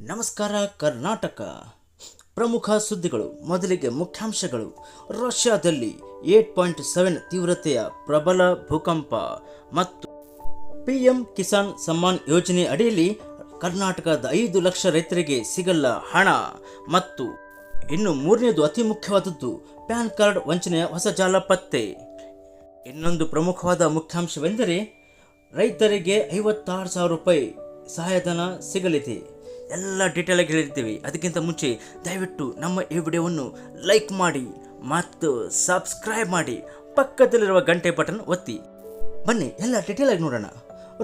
ನಮಸ್ಕಾರ, ಕರ್ನಾಟಕ. ಪ್ರಮುಖ ಸುದ್ದಿಗಳು, ಮೊದಲಿಗೆ ಮುಖ್ಯಾಂಶಗಳು. ರಷ್ಯಾದಲ್ಲಿ ಏಟ್ ಪಾಯಿಂಟ್ ಸೆವೆನ್ ತೀವ್ರತೆಯ ಪ್ರಬಲ ಭೂಕಂಪ ಮತ್ತು ಪಿಎಂ ಕಿಸಾನ್ ಸಮ್ಮಾನ್ ಯೋಜನೆ ಅಡಿಯಲ್ಲಿ ಕರ್ನಾಟಕದ ಐದು ಲಕ್ಷ ರೈತರಿಗೆ ಸಿಗಲ್ಲ ಹಣ ಮತ್ತು ಇನ್ನು ಮೂರನೇದು ಅತಿ ಮುಖ್ಯವಾದದ್ದು ಪ್ಯಾನ್ ಕಾರ್ಡ್ ವಂಚನೆಯ ಹೊಸ ಜಾಲ ಪತ್ತೆ. ಇನ್ನೊಂದು ಪ್ರಮುಖವಾದ ಮುಖ್ಯಾಂಶವೆಂದರೆ ರೈತರಿಗೆ ಐವತ್ತಾರು ಸಾವಿರ ರೂಪಾಯಿ ಸಹಾಯಧನ ಸಿಗಲಿದೆ. ಎಲ್ಲ ಡೀಟೇಲ್ ಆಗಿ ಹೇಳಿರ್ತೀವಿ. ಅದಕ್ಕಿಂತ ಮುಂಚೆ ದಯವಿಟ್ಟು ನಮ್ಮ ಈ ವಿಡಿಯೋವನ್ನು ಲೈಕ್ ಮಾಡಿ ಮತ್ತು ಸಬ್ಸ್ಕ್ರೈಬ್ ಮಾಡಿ. ಪಕ್ಕದಲ್ಲಿರುವ ಗಂಟೆ ಬಟನ್ ಒತ್ತಿ. ಬನ್ನಿ, ಎಲ್ಲ ಡೀಟೇಲ್ ಆಗಿ ನೋಡೋಣ.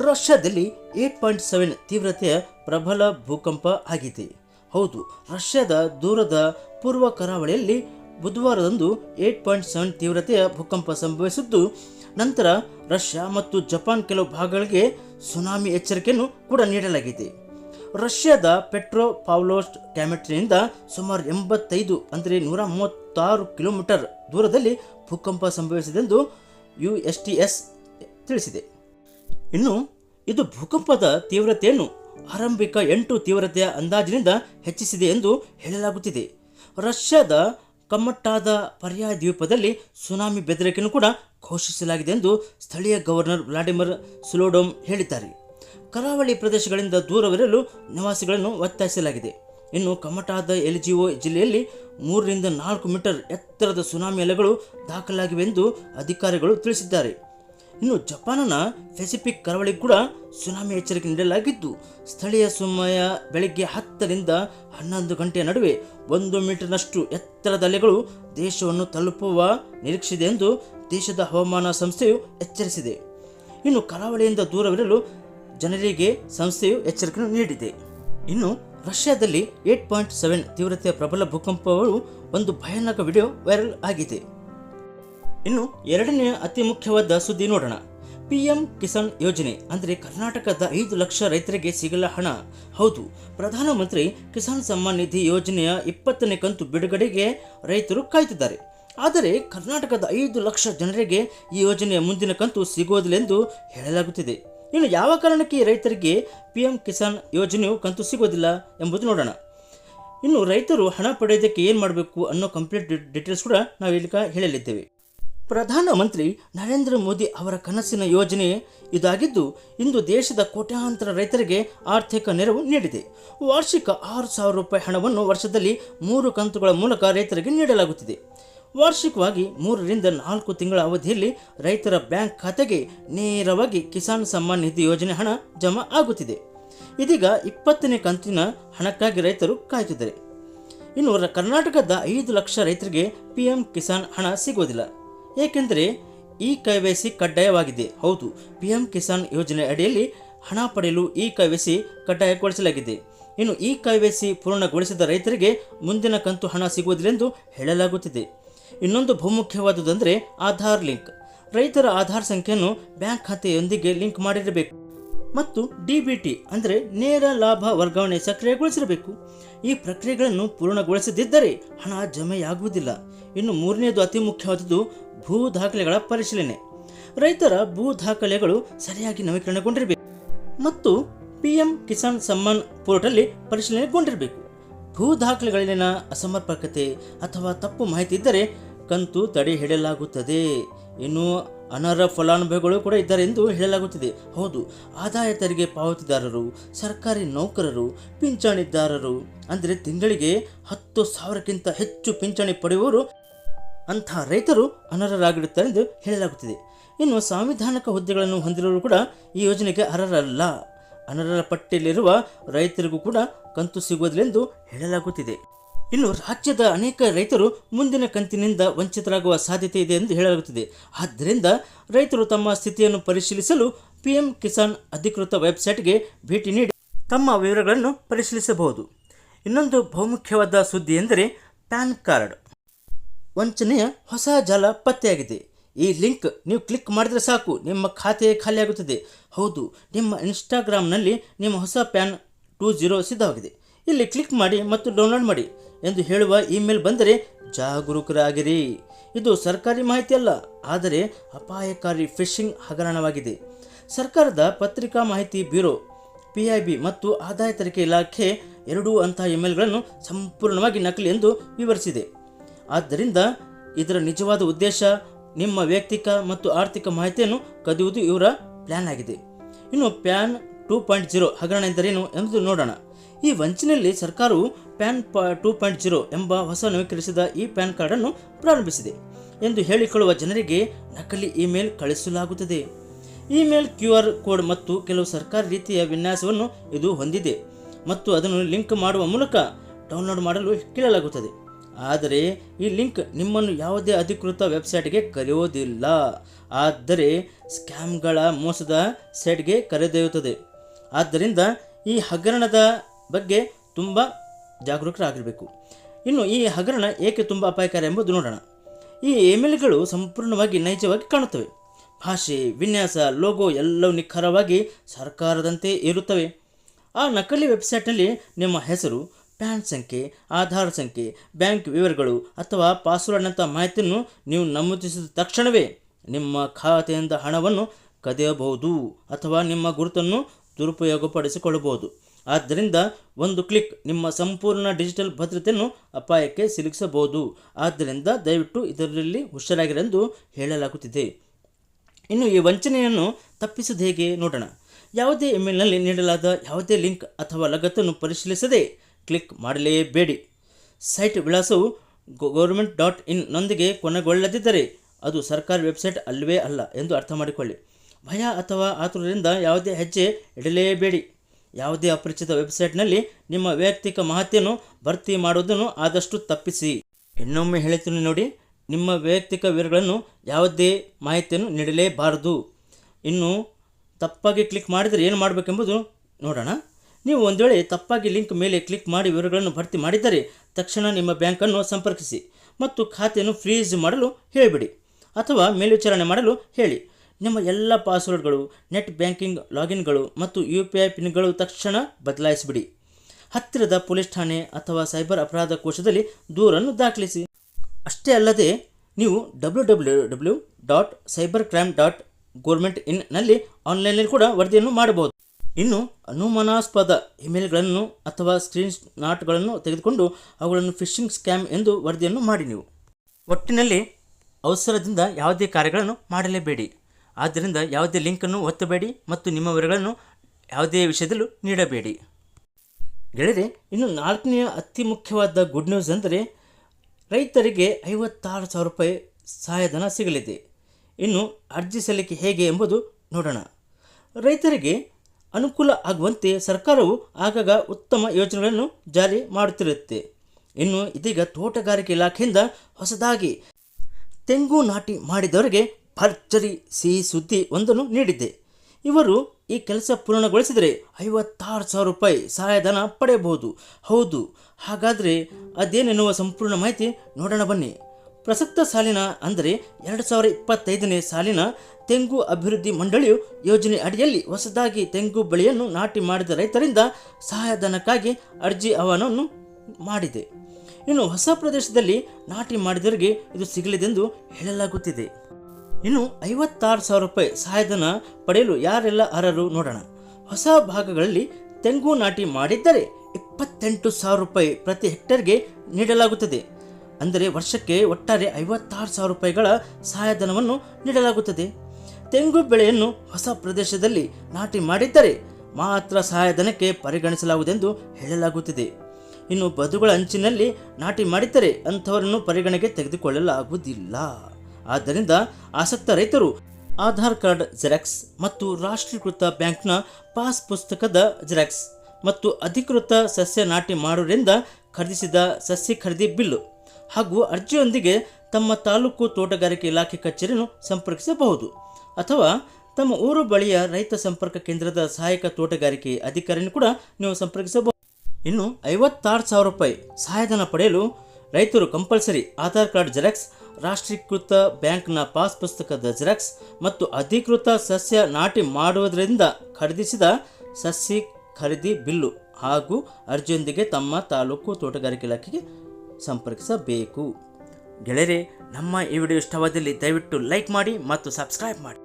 ರಷ್ಯಾದಲ್ಲಿ ಏಟ್ ಪಾಯಿಂಟ್ ಸೆವೆನ್ ತೀವ್ರತೆಯ ಪ್ರಬಲ ಭೂಕಂಪ ಆಗಿದೆ. ಹೌದು, ರಷ್ಯಾದ ದೂರದ ಪೂರ್ವ ಕರಾವಳಿಯಲ್ಲಿ ಬುಧವಾರದಂದು ಏಟ್ ಪಾಯಿಂಟ್ ಸೆವೆನ್ ತೀವ್ರತೆಯ ಭೂಕಂಪ ಸಂಭವಿಸಿದ್ದು, ನಂತರ ರಷ್ಯಾ ಮತ್ತು ಜಪಾನ್ ಕೆಲವು ಭಾಗಗಳಿಗೆ ಸುನಾಮಿ ಎಚ್ಚರಿಕೆಯನ್ನು ಕೂಡ ನೀಡಲಾಗಿದೆ. ರಷ್ಯಾದ ಪೆಟ್ರೋ ಪಾವ್ಲೋಸ್ಟ್ ಕ್ಯಾಮೆಟ್ರಿನಿಂದ ಸುಮಾರು ಎಂಬತ್ತೈದು ಅಂದರೆ ನೂರ ಮೂವತ್ತಾರು ಕಿಲೋಮೀಟರ್ ದೂರದಲ್ಲಿ ಭೂಕಂಪ ಸಂಭವಿಸಿದೆಂದು ಯು ಎಸ್ ಟಿ ಎಸ್ ತಿಳಿಸಿದೆ. ಇನ್ನು ಇದು ಭೂಕಂಪದ ತೀವ್ರತೆಯನ್ನು ಆರಂಭಿಕ ಎಂಟು ತೀವ್ರತೆಯ ಅಂದಾಜಿನಿಂದ ಹೆಚ್ಚಿಸಿದೆ ಎಂದು ಹೇಳಲಾಗುತ್ತಿದೆ. ರಷ್ಯಾದ ಕಮ್ಮಟ್ಟಾದ ಪರ್ಯಾಯ ದ್ವೀಪದಲ್ಲಿ ಸುನಾಮಿ ಬೆದರಿಕೆಯನ್ನು ಕೂಡ ಘೋಷಿಸಲಾಗಿದೆ ಎಂದು ಸ್ಥಳೀಯ ಗವರ್ನರ್ ವ್ಲಾಡಿಮಿರ್ ಸುಲೋಡೋಮ್ ಹೇಳಿದ್ದಾರೆ. ಕರಾವಳಿ ಪ್ರದೇಶಗಳಿಂದ ದೂರವಿರಲು ನಿವಾಸಿಗಳನ್ನು ಒತ್ತಾಯಿಸಲಾಗಿದೆ. ಇನ್ನು ಕಮಟಾದ ಎಲ್ಜಿಒ ಜಿಲ್ಲೆಯಲ್ಲಿ ಮೂರರಿಂದ ನಾಲ್ಕು ಮೀಟರ್ ಎತ್ತರದ ಸುನಾಮಿ ಅಲೆಗಳು ದಾಖಲಾಗಿವೆ ಎಂದು ಅಧಿಕಾರಿಗಳು ತಿಳಿಸಿದ್ದಾರೆ. ಇನ್ನು ಜಪಾನನ ಪೆಸಿಫಿಕ್ ಕರಾವಳಿ ಕೂಡ ಸುನಾಮಿ ಎಚ್ಚರಿಕೆ ನೀಡಲಾಗಿದ್ದು, ಸ್ಥಳೀಯ ಸಮಯ ಬೆಳಗ್ಗೆ ಹತ್ತರಿಂದ ಹನ್ನೊಂದು ಗಂಟೆಯ ನಡುವೆ ಒಂದು ಮೀಟರ್ನಷ್ಟು ಎತ್ತರದ ಅಲೆಗಳು ದೇಶವನ್ನು ತಲುಪುವ ನಿರೀಕ್ಷಿದೆ ಎಂದು ದೇಶದ ಹವಾಮಾನ ಸಂಸ್ಥೆಯು ಎಚ್ಚರಿಸಿದೆ. ಇನ್ನು ಕರಾವಳಿಯಿಂದ ದೂರವಿರಲು ಜನರಿಗೆ ಸಂಸ್ಥೆಯು ಎಚ್ಚರಿಕೆ ನೀಡಿದೆ. ಇನ್ನು, ರಷ್ಯಾದಲ್ಲಿ ಏಟ್ ಪಾಯಿಂಟ್ ಸೆವೆನ್ ತೀವ್ರತೆಯ ಪ್ರಬಲ ಭೂಕಂಪಗಳು ಒಂದು ಭಯಾನಕ ವಿಡಿಯೋ ವೈರಲ್ ಆಗಿದೆ. ಇನ್ನು ಎರಡನೆಯ ಅತಿ ಮುಖ್ಯವಾದ ಸುದ್ದಿ ನೋಡೋಣ. ಪಿಎಂ ಕಿಸಾನ್ ಯೋಜನೆ, ಅಂದರೆ ಕರ್ನಾಟಕದ ಐದು ಲಕ್ಷ ರೈತರಿಗೆ ಸಿಗಲ್ಲ ಹಣ. ಹೌದು, ಪ್ರಧಾನಮಂತ್ರಿ ಕಿಸಾನ್ ಸಮ್ಮಾನ್ ನಿಧಿ ಯೋಜನೆಯ ಇಪ್ಪತ್ತನೇ ಕಂತು ಬಿಡುಗಡೆಗೆ ರೈತರು ಕಾಯ್ತಿದ್ದಾರೆ. ಆದರೆ, ಕರ್ನಾಟಕದ ಐದು ಲಕ್ಷ ಜನರಿಗೆ ಈ ಯೋಜನೆಯ ಮುಂದಿನ ಕಂತು ಸಿಗೋದಿಲ್ಲ ಎಂದು ಹೇಳಲಾಗುತ್ತಿದೆ. ಇನ್ನು ಯಾವ ಕಾರಣಕ್ಕೆ ರೈತರಿಗೆ ರೈತರಿಗೆ ಪಿಎಂ ಕಿಸಾನ್ ಯೋಜನೆಯು ಕಂತು ಸಿಗೋದಿಲ್ಲ ಎಂಬುದು ನೋಡೋಣ. ಇನ್ನು ರೈತರು ಹಣ ಪಡೆಯೋದಕ್ಕೆ ಏನು ಮಾಡಬೇಕು ಅನ್ನೋ ಕಂಪ್ಲೀಟ್ ಡೀಟೇಲ್ಸ್ ಕೂಡ ನಾವು ಇಲ್ಲಿ ಹೇಳಲಿದ್ದೇವೆ. ಪ್ರಧಾನಮಂತ್ರಿ ನರೇಂದ್ರ ಮೋದಿ ಅವರ ಕನಸಿನ ಯೋಜನೆ ಇದಾಗಿದ್ದು, ಇಂದು ದೇಶದ ಕೋಟ್ಯಾಂತರ ರೈತರಿಗೆ ಆರ್ಥಿಕ ನೆರವು ನೀಡಿದೆ. ವಾರ್ಷಿಕ ಆರು ಸಾವಿರ ರೂಪಾಯಿ ಹಣವನ್ನು ವರ್ಷದಲ್ಲಿ ಮೂರು ಕಂತುಗಳ ಮೂಲಕ ರೈತರಿಗೆ ನೀಡಲಾಗುತ್ತಿದೆ. ವಾರ್ಷಿಕವಾಗಿ ಮೂರರಿಂದ ನಾಲ್ಕು ತಿಂಗಳ ಅವಧಿಯಲ್ಲಿ ರೈತರ ಬ್ಯಾಂಕ್ ಖಾತೆಗೆ ನೇರವಾಗಿ ಕಿಸಾನ್ ಸಮ್ಮಾನ್ ನಿಧಿ ಯೋಜನೆ ಹಣ ಜಮಾ ಆಗುತ್ತಿದೆ. ಇದೀಗ ಇಪ್ಪತ್ತನೇ ಕಂತಿನ ಹಣಕ್ಕಾಗಿ ರೈತರು ಕಾಯುತ್ತಿದ್ದಾರೆ ಇನ್ನು ಕರ್ನಾಟಕದ ಐದು ಲಕ್ಷ ರೈತರಿಗೆ ಪಿ ಎಂ ಕಿಸಾನ್ ಹಣ ಸಿಗುವುದಿಲ್ಲ. ಏಕೆಂದರೆ ಇ ಕೈವೇಸಿ ಕಡ್ಡಾಯವಾಗಿದೆ. ಹೌದು ಪಿ ಎಂ ಕಿಸಾನ್ ಯೋಜನೆ ಅಡಿಯಲ್ಲಿ ಹಣ ಪಡೆಯಲು ಇ ಕೈವೇಸಿ ಕಡ್ಡಾಯಗೊಳಿಸಲಾಗಿದೆ. ಇನ್ನು ಇ ಕೈವೇಸಿ ಪೂರ್ಣಗೊಳಿಸಿದ ರೈತರಿಗೆ ಮುಂದಿನ ಕಂತು ಹಣ ಸಿಗುವುದಿಲ್ಲ ಎಂದು ಹೇಳಲಾಗುತ್ತಿದೆ. ಇನ್ನೊಂದು ಬಹುಮುಖ್ಯವಾದುದಂದರೆ ಆಧಾರ್ ಲಿಂಕ್. ರೈತರ ಆಧಾರ್ ಸಂಖ್ಯೆಯನ್ನು ಬ್ಯಾಂಕ್ ಖಾತೆಯೊಂದಿಗೆ ಲಿಂಕ್ ಮಾಡಿರಬೇಕು. ಮತ್ತು ಡಿಬಿಟಿ ಅಂದರೆ ನೇರ ಲಾಭ ವರ್ಗಾವಣೆ ಸಕ್ರಿಯಗೊಳಿಸಿರಬೇಕು. ಈ ಪ್ರಕ್ರಿಯೆಗಳನ್ನು ಪೂರ್ಣಗೊಳಿಸದಿದ್ದರೆ ಹಣ ಜಮೆಯಾಗುವುದಿಲ್ಲ. ಇನ್ನು ಮೂರನೇದು ಅತಿ ಮುಖ್ಯವಾದದ್ದು ಭೂ ದಾಖಲೆಗಳ ಪರಿಶೀಲನೆ. ರೈತರ ಭೂ ದಾಖಲೆಗಳು ಸರಿಯಾಗಿ ನವೀಕರಣಗೊಂಡಿರಬೇಕು. ಮತ್ತು ಪಿ ಎಂ ಕಿಸಾನ್ ಸಮ್ಮಾನ್ ಪೋರ್ಟಲ್ಲಿ ಪರಿಶೀಲನೆಗೊಂಡಿರಬೇಕು. ಭೂ ದಾಖಲೆಗಳಲ್ಲಿನ ಅಸಮರ್ಪಕತೆ ಅಥವಾ ತಪ್ಪು ಮಾಹಿತಿ ಇದ್ದರೆ ಕಂತು ತಡೆ ಹಿಡಿಯಲಾಗುತ್ತದೆ. ಇನ್ನು ಅನರ್ಹ ಫಲಾನುಭವಿಗಳು ಕೂಡ ಇದ್ದಾರೆ ಎಂದು ಹೇಳಲಾಗುತ್ತಿದೆ. ಹೌದು, ಆದಾಯ ತೆರಿಗೆ ಪಾವತಿದಾರರು, ಸರ್ಕಾರಿ ನೌಕರರು, ಪಿಂಚಣಿದಾರರು, ಅಂದರೆ ತಿಂಗಳಿಗೆ ಹತ್ತು ಸಾವಿರಕ್ಕಿಂತ ಹೆಚ್ಚು ಪಿಂಚಣಿ ಪಡೆಯುವವರು ಅಂಥ ರೈತರು ಅನರ್ಹರಾಗಿರುತ್ತಾರೆ ಎಂದು ಹೇಳಲಾಗುತ್ತಿದೆ. ಇನ್ನು ಸಾಂವಿಧಾನಿಕ ಹುದ್ದೆಗಳನ್ನು ಹೊಂದಿರುವವರು ಕೂಡ ಈ ಯೋಜನೆಗೆ ಅರ್ಹರಲ್ಲ. ಅನರ್ಹರ ಪಟ್ಟಿಯಲ್ಲಿರುವ ರೈತರಿಗೂ ಕೂಡ ಕಂತು ಸಿಗುವುದಿಲ್ಲ ಎಂದು ಹೇಳಲಾಗುತ್ತಿದೆ. ಇನ್ನು ರಾಜ್ಯದ ಅನೇಕ ರೈತರು ಮುಂದಿನ ಕಂತಿನಿಂದ ವಂಚಿತರಾಗುವ ಸಾಧ್ಯತೆ ಇದೆ ಎಂದು ಹೇಳಲಾಗುತ್ತಿದೆ. ಆದ್ದರಿಂದ ರೈತರು ತಮ್ಮ ಸ್ಥಿತಿಯನ್ನು ಪರಿಶೀಲಿಸಲು ಪಿಎಂ ಕಿಸಾನ್ ಅಧಿಕೃತ ವೆಬ್ಸೈಟ್ಗೆ ಭೇಟಿ ನೀಡಿ ತಮ್ಮ ವಿವರಗಳನ್ನು ಪರಿಶೀಲಿಸಬಹುದು. ಇನ್ನೊಂದು ಬಹುಮುಖ್ಯವಾದ ಸುದ್ದಿ ಎಂದರೆ ಪ್ಯಾನ್ ಕಾರ್ಡ್. ವಂಚನೆಯ ಹೊಸ ಜಾಲ ಪತ್ತೆಯಾಗಿದೆ. ಈ ಲಿಂಕ್ ನೀವು ಕ್ಲಿಕ್ ಮಾಡಿದರೆ ಸಾಕು. ನಿಮ್ಮ ಖಾತೆ ಖಾಲಿಯಾಗುತ್ತದೆ. ಹೌದು, ನಿಮ್ಮ ಇನ್ಸ್ಟಾಗ್ರಾಮ್ನಲ್ಲಿ ನಿಮ್ಮ ಹೊಸ ಪ್ಯಾನ್ ಟೂ ಜೀರೋ ಸಿದ್ಧವಾಗಿದೆ. ಇಲ್ಲಿ ಕ್ಲಿಕ್ ಮಾಡಿ ಮತ್ತು ಡೌನ್ಲೋಡ್ ಮಾಡಿ ಎಂದು ಹೇಳುವ ಇಮೇಲ್ ಬಂದರೆ ಜಾಗರೂಕರಾಗಿರಿ. ಇದು ಸರ್ಕಾರಿ ಮಾಹಿತಿ ಅಲ್ಲ, ಆದರೆ ಅಪಾಯಕಾರಿ ಫಿಶಿಂಗ್ ಹಗರಣವಾಗಿದೆ. ಸರ್ಕಾರದ ಪತ್ರಿಕಾ ಮಾಹಿತಿ ಬ್ಯೂರೋ, ಪಿಐಬಿ ಮತ್ತು ಆದಾಯ ತೆರಿಗೆ ಇಲಾಖೆ ಎರಡೂ ಅಂತಹ ಇಮೇಲ್ಗಳನ್ನು ಸಂಪೂರ್ಣವಾಗಿ ನಕಲಿ ಎಂದು ವಿವರಿಸಿದೆ. ಆದ್ದರಿಂದ ಇದರ ನಿಜವಾದ ಉದ್ದೇಶ ನಿಮ್ಮ ವೈಯಕ್ತಿಕ ಮತ್ತು ಆರ್ಥಿಕ ಮಾಹಿತಿಯನ್ನು ಕದಿಯುವುದು ಇವರ ಪ್ಲ್ಯಾನ್ ಆಗಿದೆ. ಇನ್ನು ಪ್ಯಾನ್ ಟೂ ಪಾಯಿಂಟ್ ಜೀರೋ ಹಗರಣ ಎಂದರೇನು ಎಂದು ನೋಡೋಣ. ಈ ವಂಚನೆಯಲ್ಲಿ ಸರ್ಕಾರವು ಪ್ಯಾನ್ ಪ ಟೂ ಪಾಯಿಂಟ್ ಜೀರೋ ಎಂಬ ಹೊಸ ನವೀಕರಿಸಿದ ಈ ಪ್ಯಾನ್ ಕಾರ್ಡನ್ನು ಪ್ರಾರಂಭಿಸಿದೆ ಎಂದು ಹೇಳಿಕೊಳ್ಳುವ ಜನರಿಗೆ ನಕಲಿ ಇಮೇಲ್ ಕಳಿಸಲಾಗುತ್ತದೆ. ಇಮೇಲ್ ಕ್ಯೂ ಆರ್ ಕೋಡ್ ಮತ್ತು ಕೆಲವು ಸರ್ಕಾರಿ ರೀತಿಯ ವಿನ್ಯಾಸವನ್ನು ಇದು ಹೊಂದಿದೆ ಮತ್ತು ಅದನ್ನು ಲಿಂಕ್ ಮಾಡುವ ಮೂಲಕ ಡೌನ್ಲೋಡ್ ಮಾಡಲು ಕೇಳಲಾಗುತ್ತದೆ. ಆದರೆ ಈ ಲಿಂಕ್ ನಿಮ್ಮನ್ನು ಯಾವುದೇ ಅಧಿಕೃತ ವೆಬ್ಸೈಟ್ಗೆ ಕರೆಯೋದಿಲ್ಲ. ಆದರೆ ಸ್ಕ್ಯಾಮ್ಗಳ ಮೋಸದ ಸೈಟ್ಗೆ ಕರೆದೊಯ್ಯುತ್ತದೆ. ಆದ್ದರಿಂದ ಈ ಹಗರಣದ ಬಗ್ಗೆ ತುಂಬ ಜಾಗರೂಕರಾಗಿರಬೇಕು. ಇನ್ನು ಈ ಹಗರಣ ಏಕೆ ತುಂಬ ಅಪಾಯಕಾರಿ ಎಂಬುದು ನೋಡೋಣ. ಈ ಇಮೇಲ್ಗಳು ಸಂಪೂರ್ಣವಾಗಿ ನೈಜವಾಗಿ ಕಾಣುತ್ತವೆ. ಭಾಷೆ, ವಿನ್ಯಾಸ, ಲೋಗೋ ಎಲ್ಲವೂ ನಿಖರವಾಗಿ ಸರ್ಕಾರದಂತೆ ಇರುತ್ತವೆ. ಆ ನಕಲಿ ವೆಬ್ಸೈಟ್ನಲ್ಲಿ ನಿಮ್ಮ ಹೆಸರು, ಪ್ಯಾನ್ ಸಂಖ್ಯೆ, ಆಧಾರ್ ಸಂಖ್ಯೆ, ಬ್ಯಾಂಕ್ ವಿವರಗಳು ಅಥವಾ ಪಾಸ್ವರ್ಡ್ನಂಥ ಮಾಹಿತಿಯನ್ನು ನೀವು ನಮೂದಿಸಿದ ತಕ್ಷಣವೇ ನಿಮ್ಮ ಖಾತೆಯಿಂದ ಹಣವನ್ನು ಕದಿಯಬಹುದು ಅಥವಾ ನಿಮ್ಮ ಗುರುತನ್ನು ದುರುಪಯೋಗಪಡಿಸಿಕೊಳ್ಳಬಹುದು. ಆದ್ದರಿಂದ ಒಂದು ಕ್ಲಿಕ್ ನಿಮ್ಮ ಸಂಪೂರ್ಣ ಡಿಜಿಟಲ್ ಭದ್ರತೆಯನ್ನು ಅಪಾಯಕ್ಕೆ ಸಿಲುಕಿಸಬಹುದು. ಆದ್ದರಿಂದ ದಯವಿಟ್ಟು ಇದರಲ್ಲಿ ಹುಷಾರಾಗಿರೆಂದು ಹೇಳಲಾಗುತ್ತಿದೆ. ಇನ್ನು ಈ ವಂಚನೆಯನ್ನು ತಪ್ಪಿಸದ ಹೇಗೆ ನೋಡೋಣ. ಯಾವುದೇ ಇಮೇಲ್ನಲ್ಲಿ ನೀಡಲಾದ ಯಾವುದೇ ಲಿಂಕ್ ಅಥವಾ ಲಗತ್ತನ್ನು ಪರಿಶೀಲಿಸದೆ ಕ್ಲಿಕ್ ಮಾಡಲೇಬೇಡಿ. ಸೈಟ್ ವಿಳಾಸವು ಗೌರ್ಮೆಂಟ್ ಡಾಟ್ ಇನ್ನೊಂದಿಗೆ ಕೊನೆಗೊಳ್ಳದಿದ್ದರೆ ಅದು ಸರ್ಕಾರಿ ವೆಬ್ಸೈಟ್ ಅಲ್ಲವೇ ಅಲ್ಲ ಎಂದು ಅರ್ಥ ಮಾಡಿಕೊಳ್ಳಿ ಭಯ ಅಥವಾ ಆತುರದಿಂದ ಯಾವುದೇ ಹೆಜ್ಜೆ ಇಡಲೇಬೇಡಿ. ಯಾವುದೇ ಅಪರಿಚಿತ ವೆಬ್ಸೈಟ್ನಲ್ಲಿ ನಿಮ್ಮ ವೈಯಕ್ತಿಕ ಮಾಹಿತಿಯನ್ನು ಭರ್ತಿ ಮಾಡುವುದನ್ನು ಆದಷ್ಟು ತಪ್ಪಿಸಿ. ಇನ್ನೊಮ್ಮೆ ಹೇಳ್ತೀನಿ ನೋಡಿ, ನಿಮ್ಮ ವೈಯಕ್ತಿಕ ವಿವರಗಳನ್ನು ಯಾವುದೇ ಮಾಹಿತಿಯನ್ನು ನೀಡಲೇಬಾರದು. ಇನ್ನು ತಪ್ಪಾಗಿ ಕ್ಲಿಕ್ ಮಾಡಿದರೆ ಏನು ಮಾಡಬೇಕೆಂಬುದು ನೋಡೋಣ. ನೀವು ಒಂದು ವೇಳೆ ತಪ್ಪಾಗಿ ಲಿಂಕ್ ಮೇಲೆ ಕ್ಲಿಕ್ ಮಾಡಿ ವಿವರಗಳನ್ನು ಭರ್ತಿ ಮಾಡಿದರೆ ತಕ್ಷಣ ನಿಮ್ಮ ಬ್ಯಾಂಕನ್ನು ಸಂಪರ್ಕಿಸಿ ಮತ್ತು ಖಾತೆಯನ್ನು ಫ್ರೀಜ್ ಮಾಡಲು ಹೇಳಿಬಿಡಿ ಅಥವಾ ಮೇಲ್ವಿಚಾರಣೆ ಮಾಡಲು ಹೇಳಿ. ನಿಮ್ಮ ಎಲ್ಲ ಪಾಸ್ವರ್ಡ್ಗಳು ನೆಟ್ ಬ್ಯಾಂಕಿಂಗ್ ಲಾಗಿನ್ಗಳು ಮತ್ತು ಯು ಪಿ ಐ ಪಿನ್ಗಳು ತಕ್ಷಣ ಬದಲಾಯಿಸಿಬಿಡಿ. ಹತ್ತಿರದ ಪೊಲೀಸ್ ಠಾಣೆ ಅಥವಾ ಸೈಬರ್ ಅಪರಾಧ ಕೋಶದಲ್ಲಿ ದೂರನ್ನು ದಾಖಲಿಸಿ. ಅಷ್ಟೇ ಅಲ್ಲದೆ, ನೀವು W W W dot cyber crime dot government ಇನ್ನಲ್ಲಿ ಆನ್ಲೈನಲ್ಲಿ ಕೂಡ ವರದಿಯನ್ನು ಮಾಡಬಹುದು. ಇನ್ನು ಅನುಮಾನಾಸ್ಪದ ಇಮೇಲ್ಗಳನ್ನು ಅಥವಾ ಸ್ಕ್ರೀನ್ ನಾಟ್ಗಳನ್ನು ತೆಗೆದುಕೊಂಡು ಅವುಗಳನ್ನು ಫಿಶಿಂಗ್ ಸ್ಕ್ಯಾಮ್ ಎಂದು ವರದಿಯನ್ನು ಮಾಡಿ ನೀವು. ಒಟ್ಟಿನಲ್ಲಿ ಅವಸರದಿಂದ ಯಾವುದೇ ಕಾರ್ಯಗಳನ್ನು ಮಾಡಲೇಬೇಡಿ. ಆದ್ದರಿಂದ ಯಾವುದೇ ಲಿಂಕನ್ನು ಒತ್ತಬೇಡಿ ಮತ್ತು ನಿಮ್ಮ ವಿವರಗಳನ್ನು ಯಾವುದೇ ವಿಷಯದಲ್ಲೂ ನೀಡಬೇಡಿ. ಗೆಳೆಯರೆ, ಇನ್ನು ನಾಲ್ಕನೆಯ ಅತಿ ಮುಖ್ಯವಾದ ಗುಡ್ ನ್ಯೂಸ್ ಅಂದರೆ ರೈತರಿಗೆ ಐವತ್ತಾರು ಸಾವಿರ ರೂಪಾಯಿ ಸಹಾಯಧನ ಸಿಗಲಿದೆ. ಇನ್ನು ಅರ್ಜಿ ಸಲ್ಲಿಕೆ ಹೇಗೆ ಎಂಬುದು ನೋಡೋಣ. ರೈತರಿಗೆ ಅನುಕೂಲ ಆಗುವಂತೆ ಸರ್ಕಾರವು ಆಗಾಗ ಉತ್ತಮ ಯೋಜನೆಗಳನ್ನು ಜಾರಿ ಮಾಡುತ್ತಿರುತ್ತೆ. ಇನ್ನು ಇದೀಗ ತೋಟಗಾರಿಕೆ ಇಲಾಖೆಯಿಂದ ಹೊಸದಾಗಿ ತೆಂಗು ನಾಟಿ ಮಾಡಿದವರಿಗೆ ಭರ್ಜರಿ ಸಿಹಿ ಸುದ್ದಿ ಒಂದನ್ನು ನೀಡಿದೆ ಇವರು ಈ ಕೆಲಸ ಪೂರ್ಣಗೊಳಿಸಿದರೆ ಐವತ್ತಾರು ಸಾವಿರ ರೂಪಾಯಿ ಸಹಾಯಧನ ಪಡೆಯಬಹುದು. ಹೌದು, ಹಾಗಾದರೆ ಅದೇನೆನ್ನುವ ಸಂಪೂರ್ಣ ಮಾಹಿತಿ ನೋಡೋಣ ಬನ್ನಿ. ಪ್ರಸಕ್ತ ಸಾಲಿನ ಅಂದರೆ ಎರಡು ಸಾವಿರ ಇಪ್ಪತ್ತೈದನೇ ಸಾಲಿನ ತೆಂಗು ಅಭಿವೃದ್ಧಿ ಮಂಡಳಿಯು ಯೋಜನೆ ಅಡಿಯಲ್ಲಿ ಹೊಸದಾಗಿ ತೆಂಗು ಬೆಳೆಯನ್ನು ನಾಟಿ ಮಾಡಿದ ರೈತರಿಂದ ಸಹಾಯಧನಕ್ಕಾಗಿ ಅರ್ಜಿ ಆಹ್ವಾನವನ್ನು ಮಾಡಿದೆ. ಇನ್ನು ಹೊಸ ಪ್ರದೇಶದಲ್ಲಿ ನಾಟಿ ಮಾಡಿದವರಿಗೆ ಇದು ಸಿಗಲಿದೆಂದು ಹೇಳಲಾಗುತ್ತಿದೆ. ಇನ್ನು ಐವತ್ತಾರು ಸಾವಿರ ರೂಪಾಯಿ ಸಹಾಯಧನ ಪಡೆಯಲು ಯಾರೆಲ್ಲ ಅರ್ಹರು ನೋಡೋಣ. ಹೊಸ ಭಾಗಗಳಲ್ಲಿ ತೆಂಗು ನಾಟಿ ಮಾಡಿದ್ದರೆ ಇಪ್ಪತ್ತೆಂಟು ಸಾವಿರ ರೂಪಾಯಿ ಪ್ರತಿ ಹೆಕ್ಟೇರ್ಗೆ ನೀಡಲಾಗುತ್ತದೆ. ಅಂದರೆ ವರ್ಷಕ್ಕೆ ಒಟ್ಟಾರೆ ಐವತ್ತಾರು ಸಾವಿರ ರೂಪಾಯಿಗಳ ಸಹಾಯಧನವನ್ನು ನೀಡಲಾಗುತ್ತದೆ. ತೆಂಗು ಬೆಳೆಯನ್ನು ಹೊಸ ಪ್ರದೇಶದಲ್ಲಿ ನಾಟಿ ಮಾಡಿದ್ದರೆ ಮಾತ್ರ ಸಹಾಯಧನಕ್ಕೆ ಪರಿಗಣಿಸಲಾಗುವುದೆಂದು ಹೇಳಲಾಗುತ್ತಿದೆ. ಇನ್ನು ಬದುಗಳ ಅಂಚಿನಲ್ಲಿ ನಾಟಿ ಮಾಡಿದ್ದರೆ ಅಂಥವರನ್ನು ಪರಿಗಣನೆಗೆ ತೆಗೆದುಕೊಳ್ಳಲಾಗುವುದಿಲ್ಲ. ಆದ್ದರಿಂದ ಆಸಕ್ತ ರೈತರು ಆಧಾರ್ ಕಾರ್ಡ್, ಜೆರಾಕ್ಸ್ ಮತ್ತು ರಾಷ್ಟ್ರೀಕೃತ ಬ್ಯಾಂಕ್ನ ಪಾಸ್ ಪುಸ್ತಕದ ಜೆರಾಕ್ಸ್ ಮತ್ತು ಅಧಿಕೃತ ಸಸ್ಯ ನಾಟಿ ಮಾಡೋರಿಂದ ಖರೀದಿಸಿದ ಸಸ್ಯ ಖರೀದಿ ಬಿಲ್ಲು ಹಾಗೂ ಅರ್ಜಿಯೊಂದಿಗೆ ತಮ್ಮ ತಾಲೂಕು ತೋಟಗಾರಿಕೆ ಇಲಾಖೆ ಕಚೇರಿಯನ್ನು ಸಂಪರ್ಕಿಸಬಹುದು ಅಥವಾ ತಮ್ಮ ಊರು ಬಳಿಯ ರೈತ ಸಂಪರ್ಕ ಕೇಂದ್ರದ ಸಹಾಯಕ ತೋಟಗಾರಿಕೆ ಅಧಿಕಾರಿಯನ್ನು ಕೂಡ ನೀವು ಸಂಪರ್ಕಿಸಬಹುದು. ಇನ್ನು ಐವತ್ತಾರು ಸಾವಿರ ರೂಪಾಯಿ ಸಹಾಯಧನ ಪಡೆಯಲು ರೈತರು ಕಂಪಲ್ಸರಿ ಆಧಾರ್ ಕಾರ್ಡ್ ಜೆರಾಕ್ಸ್, ರಾಷ್ಟ್ರೀಕೃತ ಬ್ಯಾಂಕ್ನ ಪಾಸ್ ಪುಸ್ತಕದ ಜೆರಾಕ್ಸ್ ಮತ್ತು ಅಧಿಕೃತ ಸಸ್ಯ ನಾಟಿ ಮಾಡುವುದರಿಂದ ಖರೀದಿಸಿದ ಸಸ್ಯ ಖರೀದಿ ಬಿಲ್ಲು ಹಾಗೂ ಅರ್ಜಿಯೊಂದಿಗೆ ತಮ್ಮ ತಾಲೂಕು ತೋಟಗಾರಿಕೆ ಇಲಾಖೆಗೆ ಸಂಪರ್ಕಿಸಬೇಕು. ಗೆಳೆಯರೆ, ನಮ್ಮ ಈ ವಿಡಿಯೋ ಇಷ್ಟವಾದಲ್ಲಿ ದಯವಿಟ್ಟು ಲೈಕ್ ಮಾಡಿ ಮತ್ತು ಸಬ್ಸ್ಕ್ರೈಬ್ ಮಾಡಿ.